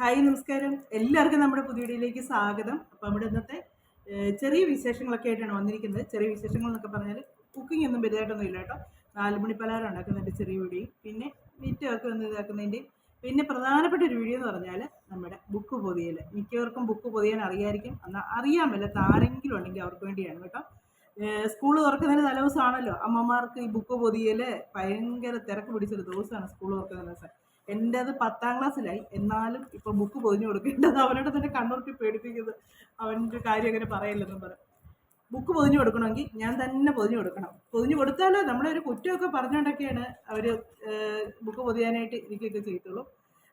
Hi നമസ്കാരം. എല്ലാവർക്കും നമ്മുടെ പുതിയ വീഡിയോയിലേക്ക് സ്വാഗതം. അപ്പോൾ നമ്മുടെ ഇന്നത്തെ ചെറിയ വിശേഷങ്ങളൊക്കെ ആയിട്ടാണ് വന്നിരിക്കുന്നത്. ചെറിയ വിശേഷങ്ങൾ എന്നൊക്കെ പറഞ്ഞാൽ കുക്കിംഗ് ഒന്നും വലുതായിട്ടൊന്നും ഇല്ല കേട്ടോ. നാല് മണി പലഹാരം ഉണ്ടാക്കുന്നതിന്റെ ചെറിയ വീഡിയോ. പിന്നെ മിറ്റമൊക്കെ ഒന്ന് ഇതാക്കുന്നതിന്റെ പിന്നെ പ്രധാനപ്പെട്ട ഒരു വീഡിയോ എന്ന് പറഞ്ഞാൽ നമ്മുടെ ബുക്ക് പൊതിയൽ. മിക്കവർക്കും ബുക്ക് പൊതിയാൻ അറിയായിരിക്കും. എന്നാൽ അറിയാൻ താരെങ്കിലും ആരെങ്കിലും ഉണ്ടെങ്കിൽ അവർക്ക് വേണ്ടിയാണ് കേട്ടോ. സ്കൂൾ തുറക്കുന്നതിന് തലേദിവസമാണല്ലോ അമ്മമാർക്ക് ഈ ബുക്ക് പൊതിയൽ ഭയങ്കര തിരക്ക് പിടിച്ചൊരു ദിവസമാണ് സ്കൂൾ തുറക്കുന്ന ദിവസം. എന്റെ അത് പത്താം ക്ലാസ്സിലായി. എന്നാലും ഇപ്പം ബുക്ക് പൊതിഞ്ഞു കൊടുക്കേണ്ടത് അവനോട് തന്നെ കണ്ണൂർട്ടി പേടിപ്പിക്കുന്നത്. അവന്റെ കാര്യം അങ്ങനെ പറയില്ലെന്നും പറയും. ബുക്ക് പൊതിഞ്ഞു കൊടുക്കണമെങ്കിൽ ഞാൻ തന്നെ പൊതിഞ്ഞു കൊടുക്കണം. പൊതിഞ്ഞു കൊടുത്താലോ? നമ്മളൊരു കുറ്റമൊക്കെ പറഞ്ഞുകൊണ്ടൊക്കെയാണ് അവർ ബുക്ക് പൊതിയാനായിട്ട് ഇരിക്കുകയൊക്കെ ചെയ്യത്തുള്ളൂ.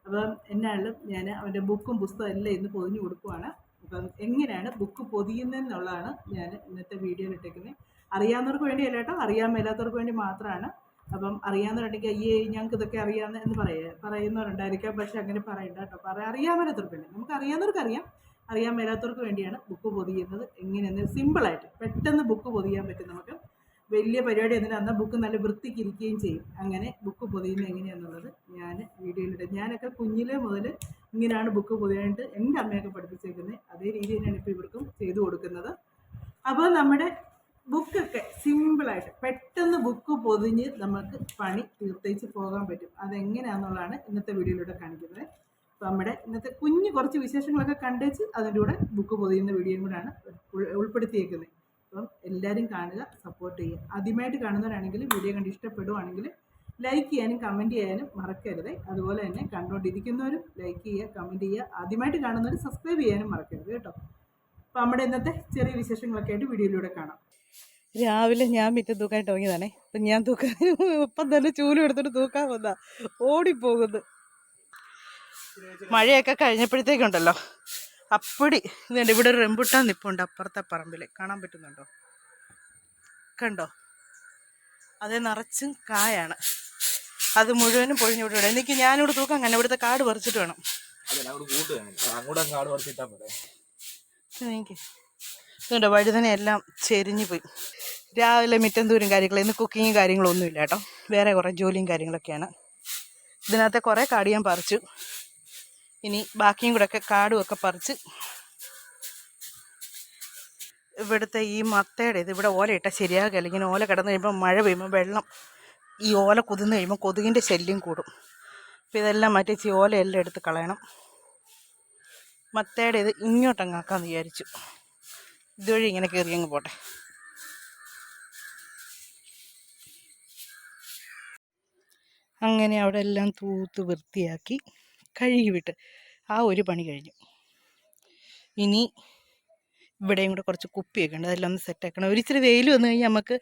അപ്പം എന്നാലും ഞാൻ അവന്റെ ബുക്കും പുസ്തകം എല്ലാം ഇന്ന് പൊതിഞ്ഞു കൊടുക്കുവാണ്. അപ്പം എങ്ങനെയാണ് ബുക്ക് പൊതിയുന്നതെന്നുള്ളതാണ് ഞാൻ ഇന്നത്തെ വീഡിയോയിൽ ഇട്ടേക്കുന്നത്. അറിയാവുന്നവർക്ക് വേണ്ടിയല്ല കേട്ടോ. അറിയാൻ മേലാത്തവർക്ക് വേണ്ടി മാത്രമാണ്. അപ്പം അറിയാവുന്നവരുണ്ടെങ്കിൽ അയ്യേ ഞങ്ങൾക്ക് ഇതൊക്കെ അറിയാമെന്ന് എന്ന് പറയേ പറയുന്നവരുണ്ടായിരിക്കാം. പക്ഷെ അങ്ങനെ പറയണ്ട കേട്ടോ. പറ മേലാത്തവർക്ക് നമുക്ക് അറിയാവുന്നവർക്ക് അറിയാം അറിയാൻ മേലാത്തവർക്ക് വേണ്ടിയാണ് ബുക്ക് പൊതിയുന്നത് എങ്ങനെയെന്ന് സിമ്പിളായിട്ട് പെട്ടെന്ന് ബുക്ക് പൊതിയാൻ പറ്റും നമുക്ക്. വലിയ പരിപാടി എന്നിട്ട് അന്ന് ബുക്ക് നല്ല വൃത്തിക്ക് ഇരിക്കുകയും ചെയ്യും. അങ്ങനെ ബുക്ക് പൊതിയുന്നത് എങ്ങനെയാണെന്നുള്ളത് ഞാൻ വീഡിയോയിലിട്ട് ഞാനൊക്കെ കുഞ്ഞിലെ മുതൽ ഇങ്ങനെയാണ് ബുക്ക് പൊതിയാനായിട്ട് എന്റെ അമ്മയൊക്കെ പഠിപ്പിച്ചേക്കുന്നത്. അതേ രീതി തന്നെയാണ് ഇപ്പോൾ ഇവർക്കും ചെയ്തു കൊടുക്കുന്നത്. അപ്പോൾ നമ്മുടെ ബുക്കൊക്കെ സിമ്പിളായിട്ട് പെട്ടെന്ന് ബുക്ക് പൊതിഞ്ഞ് നമുക്ക് പണി തീർത്തേച്ച് പോകാൻ പറ്റും. അതെങ്ങനെയാണെന്നുള്ളതാണ് ഇന്നത്തെ വീഡിയോയിലൂടെ കാണിക്കുന്നത്. അപ്പോൾ നമ്മുടെ ഇന്നത്തെ കുഞ്ഞ് കുറച്ച് വിശേഷങ്ങളൊക്കെ കണ്ടേച്ച് അതിന്റെ കൂടെ ബുക്ക് പൊതിയുന്ന വീഡിയോയും കൂടെയാണ് ഉൾ- ഉൾപ്പെടുത്തിയേക്കുന്നത്. അപ്പം എല്ലാവരും കാണുക സപ്പോർട്ട് ചെയ്യുക. ആദ്യമായിട്ട് കാണുന്നവരാണെങ്കിൽ വീഡിയോ കണ്ട് ഇഷ്ടപ്പെടുവാണെങ്കിൽ ലൈക്ക് ചെയ്യാനും കമന്റ് ചെയ്യാനും മറക്കരുത്. അതുപോലെ തന്നെ കണ്ടുകൊണ്ടിരിക്കുന്നവരും ലൈക്ക് ചെയ്യുക കമന്റ് ചെയ്യുക. ആദ്യമായിട്ട് കാണുന്നവരും സബ്സ്ക്രൈബ് ചെയ്യാനും മറക്കരുത് കേട്ടോ. അപ്പോൾ നമ്മുടെ ഇന്നത്തെ ചെറിയ വിശേഷങ്ങളൊക്കെ ആയിട്ട് വീഡിയോയിലൂടെ കാണാം. രാവിലെ ഞാൻ മിറ്റം തൂക്കാൻ ഇറങ്ങിയതാണേ. അപ്പം ഞാൻ തൂക്കാൻ ഇപ്പം തന്നെ ചൂലും എടുത്തിട്ട് തൂക്കാൻ വന്നാ. ഓടിപ്പോകുന്നു. മഴയൊക്കെ കഴിഞ്ഞപ്പോഴത്തേക്കുണ്ടല്ലോ. അപ്പടി. ഇതുണ്ട് ഇവിടെ ഒരു റെമ്പുട്ടാൻ നിപ്പുണ്ട് അപ്പുറത്തെ പറമ്പിൽ കാണാൻ പറ്റുന്നുണ്ടോ? കണ്ടോ? അത് നിറച്ചും കായാണ്. അത് മുഴുവനും പൊഴിഞ്ഞു വിടുകയാണ് എനിക്ക് ഞാനിവിടെ തൂക്കാൻ അങ്ങനെ ഇവിടുത്തെ കാട് പറിച്ചിട്ട് വേണം. ഇതുണ്ട് വഴുതന എല്ലാം ചെരിഞ്ഞു പോയി. രാവിലെ മിറ്റം ദൂരം കാര്യങ്ങൾ ഇന്ന് കുക്കിങ്ങും കാര്യങ്ങളും ഒന്നുമില്ല കേട്ടോ. വേറെ കുറേ ജോലിയും കാര്യങ്ങളൊക്കെയാണ്. ഇതിനകത്തെ കുറേ കാട് ഞാൻ പറിച്ചു. ഇനി ബാക്കിയും കൂടെ ഒക്കെ കാടും ഒക്കെ പറിച്ച് ഇവിടുത്തെ ഈ മത്തയുടെ ഇത് ഇവിടെ ഓല ഇട്ടാൽ ശരിയാകില്ല ഇങ്ങനെ ഓല കിടന്ന് കഴിയുമ്പോൾ മഴ പെയ്യുമ്പോൾ വെള്ളം ഈ ഓല കുതിന്ന് കഴിയുമ്പോൾ കൊതുകിന്റെ ശല്യം കൂടും. അപ്പോൾ ഇതെല്ലാം മാറ്റി ഈ ഓലയെല്ലാം എടുത്ത് കളയണം. മത്തയുടെ ഇത് ഇങ്ങോട്ടങ്ങാക്കാന്ന് വിചാരിച്ചു. ഇതുവഴി ഇങ്ങനെ കയറി അങ്ങ് പോട്ടെ. അങ്ങനെ അവിടെ എല്ലാം തൂത്ത് വൃത്തിയാക്കി കഴുകി വിട്ട് ആ ഒരു പണി കഴിഞ്ഞു. ഇനി ഇവിടെയും കൂടെ കുറച്ച് കുപ്പിയൊക്കെ ഉണ്ട്. അതെല്ലാം ഒന്ന് സെറ്റാക്കണം ഒരിച്ചിരി വെയിൽ വന്നു കഴിഞ്ഞാൽ നമുക്ക്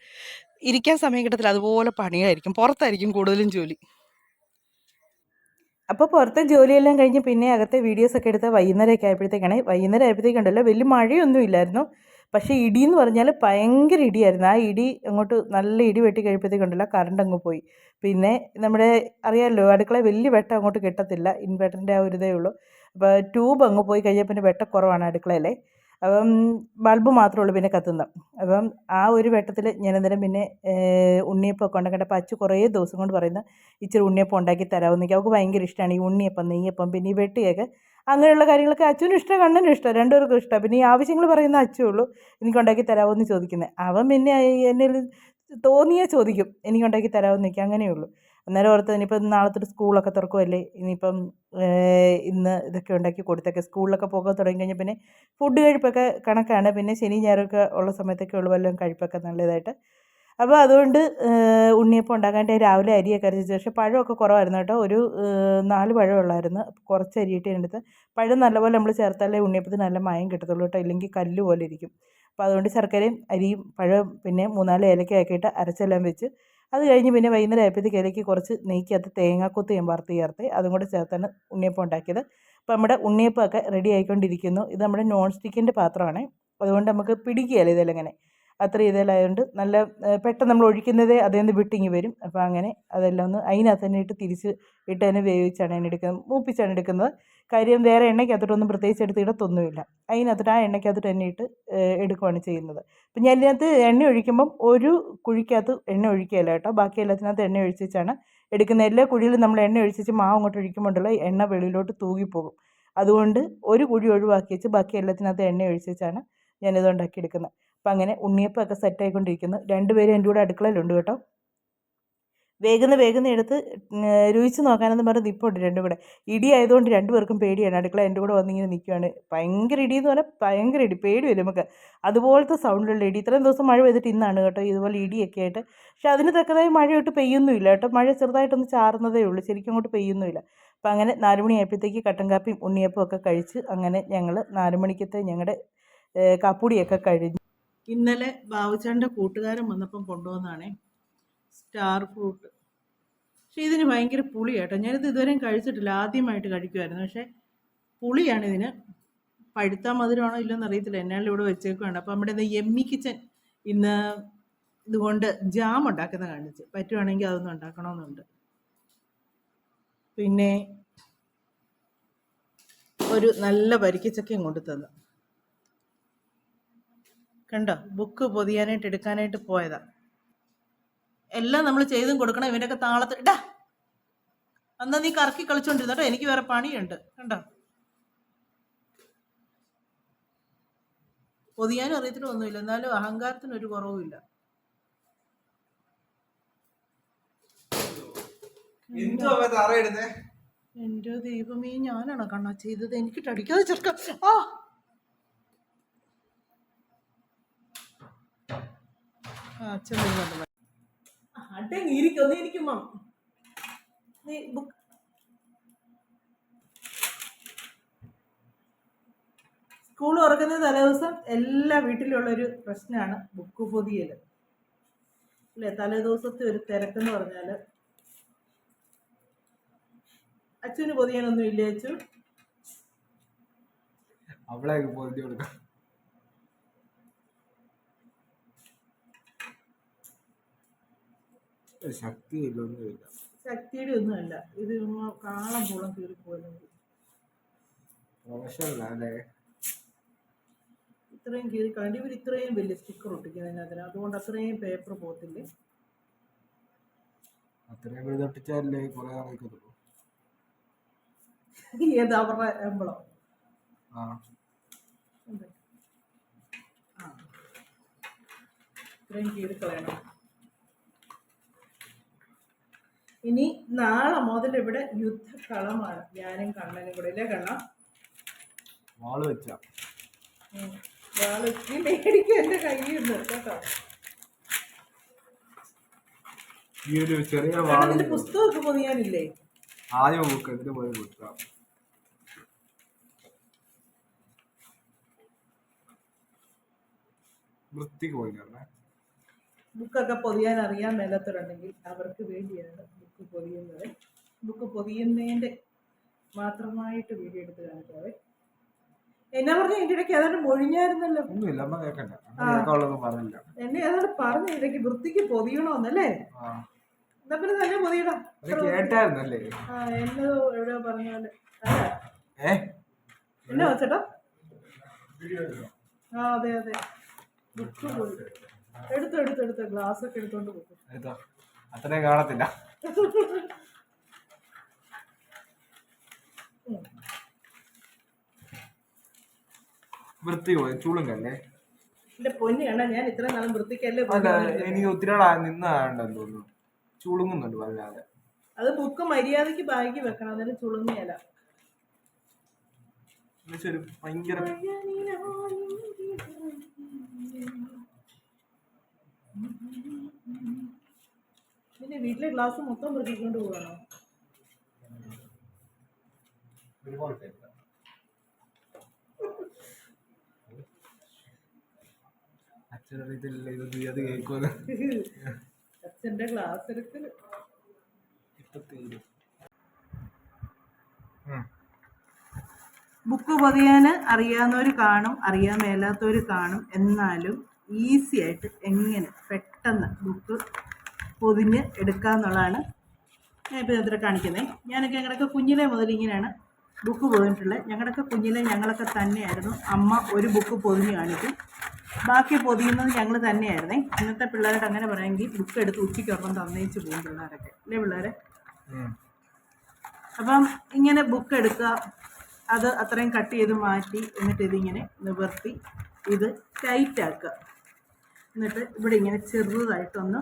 ഇരിക്കാൻ സമയം കിട്ടത്തില്ല. അതുപോലെ പണിയായിരിക്കും. പുറത്തായിരിക്കും കൂടുതലും ജോലി. അപ്പോൾ പുറത്തെ ജോലിയെല്ലാം കഴിഞ്ഞ് പിന്നെ അകത്തെ വീഡിയോസൊക്കെ എടുത്ത് വൈകുന്നേരമൊക്കെ ആയപ്പോഴത്തേക്കാണ് വൈകുന്നേരം ആയപ്പോഴത്തേക്കുണ്ടല്ലോ വലിയ മഴയൊന്നും ഇല്ലായിരുന്നു. പക്ഷേ ഇടി എന്ന് പറഞ്ഞാൽ ഭയങ്കര ഇടിയായിരുന്നു. ആ ഇടി അങ്ങോട്ട് നല്ല ഇടി വെട്ടി കഴിയുമ്പോഴത്തേക്കുണ്ടല്ലോ കറണ്ട് അങ്ങ് പോയി. പിന്നെ നമ്മുടെ അറിയാമല്ലോ അടുക്കള വലിയ വെട്ടം അങ്ങോട്ട് കിട്ടത്തില്ല. ഇൻവെർട്ടറിന്റെ ആ ഒരു ഇതേ ഉള്ളൂ. അപ്പോൾ ട്യൂബ് അങ്ങ് പോയി കഴിഞ്ഞാൽ പിന്നെ വെട്ടക്കുറവാണ് അടുക്കളയിലെ. അപ്പം ബൾബ് മാത്രമേ ഉള്ളൂ പിന്നെ കത്തുന്നത്. അപ്പം ആ ഒരു വെട്ടത്തിൽ ഞാൻ പിന്നെ ഉണ്ണിയപ്പമൊക്കെ ഉണ്ടാക്കേണ്ടപ്പോൾ അച്ഛ കുറേ ദിവസം കൊണ്ട് പറയുന്ന ഇച്ചിരി ഉണ്ണിയപ്പം ഉണ്ടാക്കി തരാമെന്നൊക്കെ അവൾക്ക് ഭയങ്കര ഇഷ്ടമാണ് ഈ ഉണ്ണിയപ്പം നെയ്യപ്പം പിന്നെ ഈ വെട്ടിയൊക്കെ അങ്ങനെയുള്ള കാര്യങ്ങളൊക്കെ അച്ഛനും ഇഷ്ടം കണ്ണനും ഇഷ്ടം. രണ്ടുപേർക്കും ഇഷ്ടം. പിന്നെ ഈ ആവശ്യങ്ങൾ പറയുന്ന അച്ഛേ ഉള്ളൂ. എനിക്ക് ഉണ്ടാക്കി തരാമോ എന്ന് ചോദിക്കുന്നത് അവൻ പിന്നെ എന്നെ തോന്നിയാൽ ചോദിക്കും. എനിക്ക് ഉണ്ടാക്കി തരാമോ എന്നൊക്കെ അങ്ങനെയുള്ളൂ അന്നേരം ഓർത്ത് ഇനിയിപ്പം നാളത്തെ സ്കൂളൊക്കെ തുറക്കുമല്ലേ ഇനിയിപ്പം ഇന്ന് ഇതൊക്കെ ഉണ്ടാക്കി കൊടുത്തൊക്കെ. സ്കൂളിലൊക്കെ പോകാൻ തുടങ്ങി കഴിഞ്ഞാൽ പിന്നെ ഫുഡ് കഴിപ്പൊക്കെ കണക്കാണ്. പിന്നെ ശനി ഞായറൊക്കെ ഉള്ള സമയത്തൊക്കെ ഉള്ളു വല്ലതും കഴിപ്പൊക്കെ നല്ലതായിട്ട് അപ്പോൾ അതുകൊണ്ട് ഉണ്ണിയപ്പം ഉണ്ടാക്കാൻ രാവിലെ അരിയൊക്കെ അരച്ചു പക്ഷേ പഴമൊക്കെ കുറവായിരുന്നു കേട്ടോ. ഒരു നാല് പഴം ഉള്ളായിരുന്നു. കുറച്ച് അരിയിട്ട് എടുത്ത് പഴം നല്ലപോലെ നമ്മൾ ചേർത്താലേ ഉണ്ണിയപ്പത്തിന് നല്ല മയം കിട്ടത്തുള്ളൂ കേട്ടോ. ഇല്ലെങ്കിൽ കല്ല് പോലെ ഇരിക്കും. അപ്പോൾ അതുകൊണ്ട് ശർക്കരയും അരിയും പഴവും പിന്നെ മൂന്നാൽ ഏലക്കയൊക്കെ ഇട്ട് അരച്ചെല്ലാം വെച്ച്. അത് കഴിഞ്ഞ് പിന്നെ വൈകുന്നേരം ആയപ്പോഴത്തേക്ക് ഇലയ്ക്ക് കുറച്ച് നെയ്ക്കകത്ത് തേങ്ങാക്കൊത്ത് ഞാൻ വറുത്ത് ചേർത്ത് അതും കൂടെ ചേർത്താണ് ഉണ്ണിയപ്പം ഉണ്ടാക്കിയത്. അപ്പോൾ നമ്മുടെ ഉണ്ണിയപ്പമൊക്കെ റെഡി ആയിക്കൊണ്ടിരിക്കുന്നു. ഇത് നമ്മുടെ നോൺ സ്റ്റിക്കിന്റെ പാത്രമാണ്. അതുകൊണ്ട് നമുക്ക് പിടിക്കുകയില്ല ഇതെല്ലാം ഇങ്ങനെ? അത്ര ഇതിലായതുകൊണ്ട് നല്ല പെട്ടെന്ന് നമ്മൾ ഒഴിക്കുന്നതേ അതിൽ നിന്ന് വിട്ടിങ്ങി വരും. അപ്പോൾ അങ്ങനെ അതെല്ലാം ഒന്ന് അതിനകത്ത് തന്നെ ഇട്ട് തിരിച്ച് ഇട്ട് തന്നെ വേവിച്ചാണ് അതിനെ എടുക്കുന്നത്. മൂപ്പിച്ചാണ് എടുക്കുന്നത്. കാര്യം വേറെ എണ്ണയ്ക്കകത്തോട്ടൊന്നും പ്രത്യേകിച്ച് എടുത്ത് ഇടത്തൊന്നുമില്ല. അതിനകത്തോട്ട് ആ എണ്ണയ്ക്കകത്തോട്ട് തന്നെ ഇട്ട് എടുക്കുകയാണ് ചെയ്യുന്നത്. അപ്പം ഞാൻ ഇതിനകത്ത് എണ്ണ ഒഴിക്കുമ്പം ഒരു കുഴിക്കകത്ത് എണ്ണ ഒഴിക്കുകയില്ല കേട്ടോ. ബാക്കി എല്ലാത്തിനകത്ത് എണ്ണ ഒഴിച്ചാണ് എടുക്കുന്ന എല്ലാ കുഴിയിലും നമ്മൾ എണ്ണ ഒഴിച്ച് മാവ് അങ്ങോട്ട് ഒഴിക്കുമ്പോഴുള്ള എണ്ണ വെളിയിലോട്ട് തൂകിപ്പോകും അതുകൊണ്ട് ഒരു കുഴി ഒഴിവാക്കി വെച്ച് ബാക്കി എല്ലാത്തിനകത്ത് എണ്ണ ഒഴിച്ചാണ് ഞാനിത് ഉണ്ടാക്കിയെടുക്കുന്നത്. അപ്പം അങ്ങനെ ഉണ്ണിയപ്പമൊക്കെ സെറ്റായിക്കൊണ്ടിരിക്കുന്നു രണ്ടുപേരും എന്റെ കൂടെ അടുക്കളയിലുണ്ട് കേട്ടോ. വേഗന്ന് വേഗന്ന് എടുത്ത് രുചിച്ച് നോക്കാനെന്ന് പറഞ്ഞത് ഇപ്പോൾ ഉണ്ട് രണ്ടും കൂടെ ഇടി ആയതുകൊണ്ട് രണ്ടുപേർക്കും പേടിയാണ്. അടുക്കള എന്റെ കൂടെ വന്നിങ്ങനെ നിൽക്കുകയാണ് ഭയങ്കര ഇടി എന്ന് പറഞ്ഞാൽ ഭയങ്കര ഇടി. പേടി വരും നമുക്ക്. അതുപോലത്തെ സൗണ്ടുള്ള ഇടി. ഇത്രയും ദിവസം മഴ പെയ്തിട്ട് ഇന്നാണ് കേട്ടോ ഇതുപോലെ ഇടിയൊക്കെ ആയിട്ട്. പക്ഷെ അതിന് തക്കതായി മഴയൊട്ട് പെയ്യൊന്നുമില്ല കേട്ടോ. മഴ ചെറുതായിട്ടൊന്ന് ചാറുന്നതേ ഉള്ളൂ. ശരിക്കും അങ്ങോട്ട് പെയ്യൊന്നുമില്ല. അപ്പം അങ്ങനെ നാല് മണിയായപ്പോഴത്തേക്ക് കട്ടൻ കാപ്പിയും ഉണ്ണിയപ്പവും ഒക്കെ കഴിച്ച് അങ്ങനെ ഞങ്ങൾ നാല് മണിക്കത്തെ ഞങ്ങളുടെ കാപ്പുടിയൊക്കെ കഴിഞ്ഞു. ഇന്നലെ ബാബുച്ചാന്റെ കൂട്ടുകാരൻ വന്നപ്പം കൊണ്ടുവന്നാണേ. സ്റ്റാർ ഫ്രൂട്ട് പക്ഷേ ഇതിന് ഭയങ്കര പുളിയാട്ടോ ഞാനിത് ഇതുവരെയും കഴിച്ചിട്ടില്ല. ആദ്യമായിട്ട് കഴിക്കുമായിരുന്നു പക്ഷേ പുളിയാണ് ഇതിന്. പഴുത്താ മധുരമാണോ ഇല്ലെന്ന് അറിയത്തില്ല. എന്നാലും ഇവിടെ വെച്ചേക്കുവാണ്. അപ്പോൾ നമ്മുടെ എമ്മി കിച്ചൻ ഇന്ന് ഇതുകൊണ്ട് ജാം ഉണ്ടാക്കുന്ന കാണിച്ച്. പറ്റുവാണെങ്കിൽ അതൊന്നും ഉണ്ടാക്കണമെന്നുണ്ട്. പിന്നെ ഒരു നല്ല വരിക്കച്ചക്കയും കൊണ്ടു തന്നു കണ്ടോ? ബുക്ക് പൊതിയാനായിട്ട് എടുക്കാനായിട്ട് പോയതാ. എല്ലാം നമ്മൾ ചെയ്തും കൊടുക്കണം ഇവന്റെയൊക്കെ താളത്തിൽ. ഇടാ അന്നാ നീ കറക്കി കളിച്ചോണ്ടിരുന്ന? കേട്ടോ എനിക്ക് വേറെ പണിയുണ്ട്. കണ്ടോ? പൊതിയാനും അറിയത്തിട്ട് ഒന്നുമില്ല. എന്നാലും അഹങ്കാരത്തിന് ഒരു കുറവുമില്ല എന്റെ ദൈവമേ ഞാനാണോ കണ്ണാ ചെയ്തത്? എനിക്കിട്ട് അടിക്കാതെ ചെറുക്കാം ആ! അച്ഛൻ വരുന്നുണ്ട്. ഇരിക്ക്, ഇരിക്കുമ്മ. നീ ബുക്ക് സ്കൂൾ തുറക്കുന്ന തലേദിവസം എല്ലാ വീട്ടിലുള്ളൊരു പ്രശ്നമാണ് ബുക്ക് പൊതിയൽ അല്ലേ തലേദിവസത്തെ ഒരു തിരക്കെന്ന് പറഞ്ഞാൽ അച്ഛന് പൊതിയാനൊന്നും ഇല്ലേ അച്ഛൻ അവളെ പൊതിഞ്ഞു കൊടുക്കാം ശക്തി ഇല്ലൊന്നുമില്ല ശക്തിയുടെ ഒന്നുമല്ല ഇത് കാളം പൂളം കീറിപ്പോയത് പ്രൊഫഷണൽ അല്ലേ ഇത്രയും കീറി കണ്ടി. ഇവർ ഇത്രയും വലിയ സ്റ്റിക്കർ ഒട്ടിക്കുന്നതിനകത്തിന് അതുകൊണ്ട് അത്രയും പേപ്പർ പോകത്തില്ലേ? അത്രയും വലുത് ഒട്ടിച്ചാലേ കുറെ നാൾ ഏതാ അവരുടെ എമ്പളം. ആ. ഇത്രയും കീറി കളയണം. ഇനി നാളെ മുതൽ ഇവിടെ യുദ്ധക്കളമാണ്. ഞാനും കണ്ണനും കൂടെ ഇല്ലേ കണ്ണ? വാൾ വെച്ചാ. ഞാളൊത്തിരി മേടിക്കും എന്റെ കയ്യിൽ നിന്ന് കേട്ടോ. ഈ ഒരു ചെറിയ വാൾ ഇതിന്റെ പുസ്തകമൊക്കെ പൊതിയാനില്ലേ? ആദ്യം ബുക്ക് എന്നിട്ട് പോയി കൊടുക്കാം. വൃത്തിക്ക് പോയി ബുക്കൊക്കെ പൊതിയാൻ അറിയാൻ മേലാത്തവരുണ്ടെങ്കിൽ അവർക്ക് വേണ്ടിയാണ്. ബുക്ക് പൊതിയുന്നത്. ബുക്ക് പൊതിയുന്നതിന്റെ മാത്രമായിട്ട് വീഡിയോ എടുത്ത് കാണിക്കാവേ. എന്നാ പറഞ്ഞു എന്റെ ഇടയ്ക്ക് അതാണ് മൊഴിഞ്ഞായിരുന്നല്ലോ. ഒന്നുമില്ല അമ്മ കേക്കണ്ട. അമ്മ കേൾക്കാനുള്ളതൊന്നും പറഞ്ഞില്ല. എന്നെ അതാണ് പറഞ്ഞു ഇടയ്ക്ക് വൃത്തിക്ക് പൊതിയണോന്നല്ലേ? എന്നാ പിന്നെ തന്നെ പൊതിയടാ. അത് കേട്ടായിരുന്നല്ലേ? ആ എന്നതോ എവിടെയോ പറഞ്ഞാൽ. അല്ല എന്നാ വെച്ചേട്ടാ? ആ അതെ അതെ. എടുത്തു എടുത്തു എടുത്തു. ഗ്ലാസ് ഒക്കെ എടുത്തോണ്ട് പോകും അത്രയും കാണത്തില്ല. വൃത്തി പോയി ചൂളുങ്കല്ലേ എന്റെ പൊന്നു ഞാൻ ഇത്ര നാളും വൃത്തിക്കല്ലേ അല്ല പൊതിഞ്ഞോണ്ടിരുന്നത്. എനിക്ക് ഒത്തിരി നാളാ നിന്നാണ്ടെന്ന് തോന്നുന്നു. ചുളുങ്ങുന്നുണ്ട് വല്ലാതെ. അത് ബുക്ക് മര്യാദയ്ക്ക് ബാഗിൽ വെക്കണം അതിന് ചുളുങ്ങിയല്ല ഭയങ്കര പിന്നെ വീട്ടിലെ ഗ്ലാസ് മൊത്തം വൃത്തിക്കൊണ്ട് പോകണോ അച്ഛന്റെ ഗ്ലാസ് എടുക്കൽ ബുക്ക് പൊതിയാൻ അറിയാവുന്നവർ കാണും അറിയാൻ മേലാത്തവർ കാണും. എന്നാലും ഈസി ആയിട്ട് എങ്ങനെ പെട്ടെന്ന് ബുക്ക് പൊതിഞ്ഞ് എടുക്കാമെന്നുള്ളതാണ് ഞാൻ ഇപ്പോൾ ഇതിൽ കാണിക്കുന്നത് ഞാനൊക്കെ ഞങ്ങളൊക്കെ കുഞ്ഞിലെ മുതൽ ഇങ്ങനെയാണ് ബുക്ക് പൊതിഞ്ഞിട്ടുള്ളത്. ഞങ്ങളുടെയൊക്കെ കുഞ്ഞിലെ ഞങ്ങളൊക്കെ തന്നെയായിരുന്നു. അമ്മ ഒരു ബുക്ക് പൊതിഞ്ഞ് കാണിക്കും. ബാക്കി പൊതിയുന്നത് ഞങ്ങൾ തന്നെയായിരുന്നേ. ഇന്നത്തെ പിള്ളേരോട് അങ്ങനെ പറയാമെങ്കിൽ ബുക്ക് എടുത്ത് ഉച്ചയ്ക്ക് ഒരെണ്ണം തന്നേച്ച് പോകും പിള്ളേരൊക്കെ. അല്ലേ പിള്ളേരെ? അപ്പം ഇങ്ങനെ ബുക്ക് എടുക്കുക. അത് അത്രയും കട്ട് ചെയ്ത് മാറ്റി എന്നിട്ട് ഇതിങ്ങനെ നിവർത്തി ഇത് ടൈറ്റാക്കുക എന്നിട്ട് ഇവിടെ ഇങ്ങനെ ചെറുതായിട്ടൊന്ന്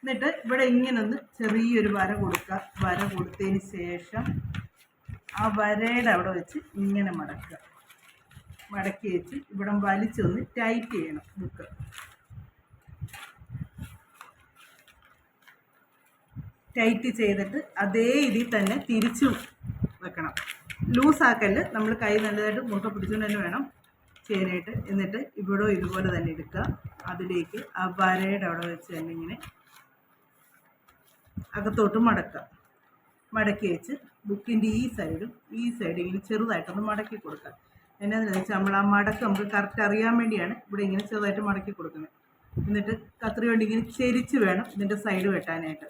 എന്നിട്ട് ഇവിടെ ഇങ്ങനെ ഒന്ന് ചെറിയൊരു വര കൊടുക്കുക വര കൊടുത്തതിന് ശേഷം ആ വരയുടെ അവിടെ വെച്ച് ഇങ്ങനെ മടക്കുക. മടക്കി വെച്ച് ഇവിടെ വലിച്ചൊന്ന് ടൈറ്റ് ചെയ്യണം ബുക്ക് ടൈറ്റ് ചെയ്തിട്ട് അതേ ഇതിൽ തന്നെ തിരിച്ചു വെക്കണം. ലൂസാക്കൽ നമ്മൾ കൈ നല്ലതായിട്ട് മുട്ട പിടിച്ചുകൊണ്ട് തന്നെ വേണം ചെയ്യാനായിട്ട് എന്നിട്ട് ഇവിടെ ഇതുപോലെ തന്നെ എടുക്കുക. അതിലേക്ക് ആ വരയുടെ അവിടെ വെച്ച് തന്നെ ഇങ്ങനെ അകത്തോട്ട് മടക്കുക. മടക്കി വെച്ച് ബുക്കിന്റെ ഈ സൈഡും ഈ സൈഡും ഇങ്ങനെ ചെറുതായിട്ടൊന്ന് മടക്കി കൊടുക്കുക. എന്നാന്ന് വെച്ചാൽ നമ്മൾ ആ മടക്ക് നമുക്ക് കറക്റ്റ് അറിയാൻ വേണ്ടിയാണ് ഇവിടെ ഇങ്ങനെ ചെറുതായിട്ട് മടക്കി കൊടുക്കുന്നത്. എന്നിട്ട് കത്രി കൊണ്ട് ഇങ്ങനെ ചെരിച്ച് വേണം ഇതിന്റെ സൈഡ് വെട്ടാനായിട്ട്.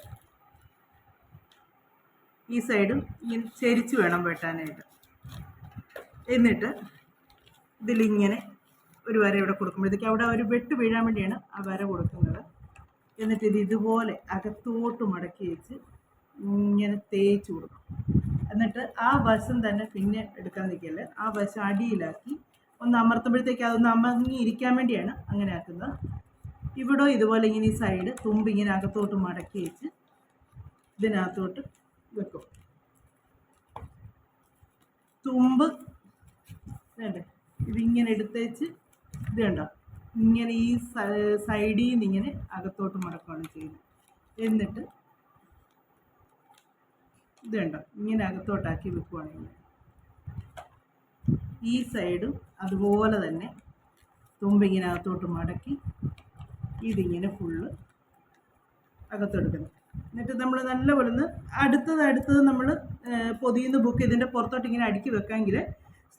ഈ സൈഡും ഇങ്ങനെ ചെരിച്ച് വേണം വെട്ടാനായിട്ട്. എന്നിട്ട് ഇതിലിങ്ങനെ ഒരു വര ഇവിടെ കൊടുക്കുമ്പോഴത്തേക്ക് അവിടെ ഒരു വെട്ട് വീഴാൻ വേണ്ടിയാണ് ആ വര കൊടുക്കുന്നത്. എന്നിട്ട് ഇത് ഇതുപോലെ അകത്തോട്ട് മടക്കി വെച്ച് ഇങ്ങനെ തേച്ച് കൊടുക്കും. എന്നിട്ട് ആ വശം തന്നെ പിന്നെ എടുക്കാൻ നിൽക്കല്ലേ? ആ വശം അടിയിലാക്കി ഒന്ന് അമർത്തുമ്പോഴത്തേക്ക് അതൊന്ന് അമർങ്ങി ഇരിക്കാൻ വേണ്ടിയാണ് അങ്ങനെ ആക്കുന്നത്. ഇവിടെ ഇതുപോലെ ഇങ്ങനെ ഈ സൈഡ് തുമ്പ് ഇങ്ങനെ അകത്തോട്ട് മടക്കി വെച്ച് ഇതിനകത്തോട്ട് വെക്കും. തുമ്പ് ഇതിങ്ങനെ എടുത്തേച്ച് ഇത് കണ്ടോ? ഇങ്ങനെ ഈ സൈഡിൽ നിന്ന് ഇങ്ങനെ അകത്തോട്ട് മടക്കുകയാണ് ചെയ്യുന്നത്. എന്നിട്ട് ഇത് കണ്ടോ? ഇങ്ങനെ അകത്തോട്ടാക്കി വെക്കുകയാണ് ഈ സൈഡും അതുപോലെ തന്നെ തുമ്പിങ്ങനെ അകത്തോട്ട് മടക്കി ഇതിങ്ങനെ ഫുള്ള് അകത്തെടുക്കണം എന്നിട്ട് നമ്മൾ നല്ലപോലെ ഒന്ന് അടുത്തത് അടുത്തത് നമ്മൾ പൊതിയുന്ന ബുക്ക് ഇതിന്റെ പുറത്തോട്ട് ഇങ്ങനെ അടുക്കി വെക്കാമെങ്കിൽ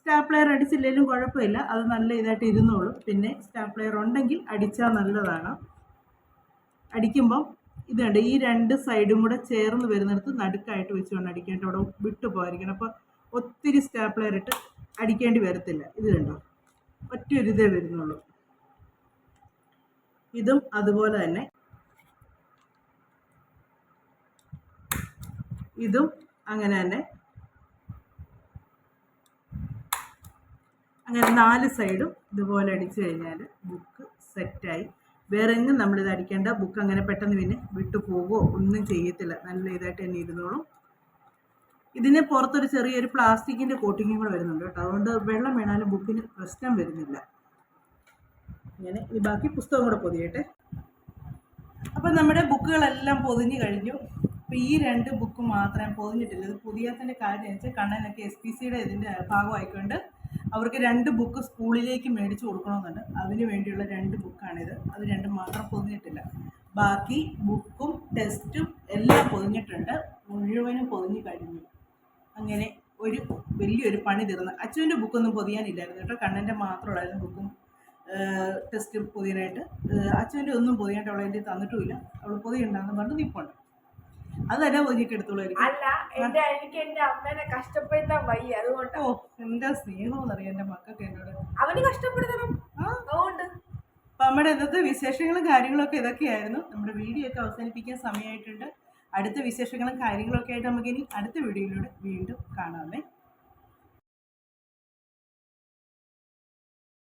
സ്റ്റാപ്ലെയർ അടിച്ചില്ലെങ്കിലും കുഴപ്പമില്ല. അത് നല്ല ഇതായിട്ട് ഇരുന്നോളും. പിന്നെ സ്റ്റാപ്ലെയർ ഉണ്ടെങ്കിൽ അടിച്ചാൽ നല്ലതാണ്. അടിക്കുമ്പം ഇതുണ്ട് ഈ രണ്ട് സൈഡും കൂടെ ചേർന്ന് വരുന്നിടത്ത് നടുക്കായിട്ട് വെച്ചുകൊണ്ട് അടിക്കേണ്ട അവിടെ വിട്ടു പോയിരിക്കണം അപ്പോൾ ഒത്തിരി സ്റ്റാപ്ലെയർ ഇട്ട് അടിക്കേണ്ടി വരത്തില്ല. ഇത് കണ്ടോ ഒറ്റൊരിതേ വരുന്നുള്ളൂ. ഇതും അതുപോലെ തന്നെ. ഇതും അങ്ങനെ തന്നെ. അങ്ങനെ നാല് സൈഡും ഇതുപോലെ അടിച്ചു കഴിഞ്ഞാൽ ബുക്ക് സെറ്റായി വേറെ എങ്ങും നമ്മളിത് അടിക്കേണ്ട. ബുക്ക് അങ്ങനെ പെട്ടെന്ന് പിന്നെ വിട്ടു പോകുമോ ഒന്നും ചെയ്യത്തില്ല. നല്ല ഇതായിട്ട് തന്നെ ഇരുന്നോളും. ഇതിന് പുറത്തൊരു ചെറിയൊരു പ്ലാസ്റ്റിക്കിന്റെ കോട്ടിങ്ങും കൂടെ വരുന്നുണ്ട് കേട്ടോ. അതുകൊണ്ട് വെള്ളം വീണാലും ബുക്കിന് പ്രശ്നം വരുന്നില്ല. ഇങ്ങനെ. ഈ ബാക്കി പുസ്തകം കൂടെ പൊതിയട്ടെ. അപ്പം നമ്മുടെ ബുക്കുകളെല്ലാം പൊതിഞ്ഞു കഴിഞ്ഞു. അപ്പോൾ ഈ രണ്ട് ബുക്ക് മാത്രമേ പൊതിഞ്ഞിട്ടില്ല. ഇത് പൊതിയാത്തതിന്റെ കാര്യം വെച്ചാൽ കണ്ണനൊക്കെ എസ് പി സിയുടെ ഇതിന്റെ ഭാഗമായിക്കൊണ്ട് അവർക്ക് രണ്ട് ബുക്ക് സ്കൂളിലേക്ക് മേടിച്ച് കൊടുക്കണമെന്നുണ്ട്. അതിന് വേണ്ടിയുള്ള രണ്ട് ബുക്കാണിത്. അത് രണ്ടും മാത്രം പൊതിഞ്ഞിട്ടില്ല. ബാക്കി ബുക്കും ടെസ്റ്റും എല്ലാം പൊതിഞ്ഞിട്ടുണ്ട്. മുഴുവനും പൊതിഞ്ഞ് കഴിഞ്ഞു. അങ്ങനെ ഒരു വലിയൊരു പണി തീർന്നു. അച്ഛന്റെ ബുക്കൊന്നും പൊതിയാനില്ലായിരുന്നു കേട്ടോ. കണ്ണന്റെ മാത്രമുള്ളായിരുന്നു ബുക്കും ടെസ്റ്റും പൊതിയാനായിട്ട്. അച്ഛന്റെ ഒന്നും പൊതിയായിട്ട് അവളെ തന്നിട്ടുമില്ല. അവൾ പൊതിയുണ്ടാകുന്ന പറഞ്ഞ് നിൽപ്പുണ്ട് അത് തന്നെ പൊതിഞ്ഞിട്ട് എടുത്തോളായിരിക്കും അല്ല എന്റെ എനിക്ക് എന്റെ അമ്മേനെ കഷ്ടപ്പെടുത്താൻ വയ്യ അതുകൊണ്ട്. ഓ എന്താ സ്നേഹമെന്നറിയാം എന്റെ മക്കൾക്ക് എന്നോട്? അവന് കഷ്ടപ്പെടുത്തണം. അതുകൊണ്ട്. അപ്പൊ നമ്മുടെ ഇന്നത്തെ വിശേഷങ്ങളും കാര്യങ്ങളൊക്കെ ഇതൊക്കെയായിരുന്നു. നമ്മുടെ വീഡിയോ ഒക്കെ അവസാനിപ്പിക്കാൻ സമയമായിട്ടുണ്ട്. അടുത്ത വിശേഷങ്ങളും കാര്യങ്ങളൊക്കെ ആയിട്ട് നമുക്കിനി അടുത്ത വീഡിയോയിലൂടെ വീണ്ടും കാണാമേ.